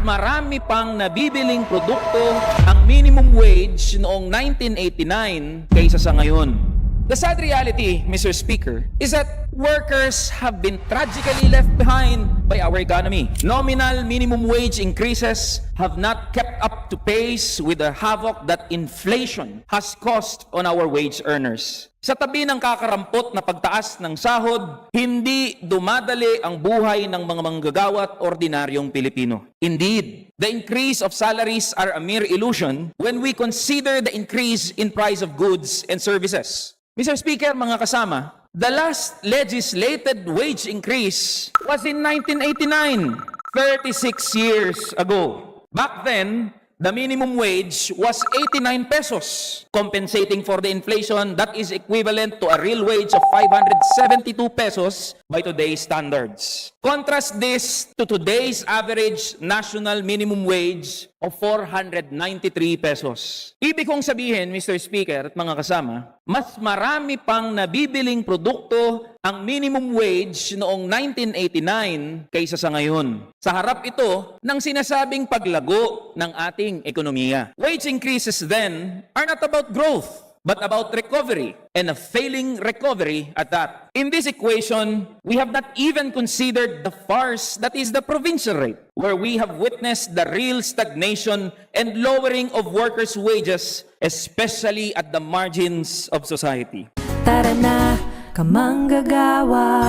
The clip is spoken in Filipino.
marami pang nabibiling produkto ang minimum wage noong 1989 kaysa sa ngayon. The sad reality, Mr. Speaker, is that workers have been tragically left behind by economy. Nominal minimum wage increases have not kept up to pace with the havoc that inflation has caused on our wage earners. Sa tabi ng kakarampot na pagtaas ng sahod, hindi dumadali ang buhay ng mga manggagawa at ordinaryong Pilipino. Indeed, the increase of salaries are a mere illusion when we consider the increase in price of goods and services. Mr. Speaker, mga kasama, the last legislated wage increase was in 1989, 36 years ago. Back then, the minimum wage was 89 pesos, compensating for the inflation that is equivalent to a real wage of 572 pesos by today's standards. Contrast this to today's average national minimum wage of 493 pesos. Ibig kong sabihin, Mr. Speaker at mga kasama, mas marami pang nabibiling produkto ang minimum wage noong 1989 kaysa sa ngayon. Sa harap ito ng sinasabing paglago ng ating ekonomiya. Wage increases then are not about growth, but about recovery and a failing recovery at that. In this equation, we have not even considered the farce that is the provincial rate, where we have witnessed the real stagnation and lowering of workers' wages, especially at the margins of society. Tara na, kamanggagawa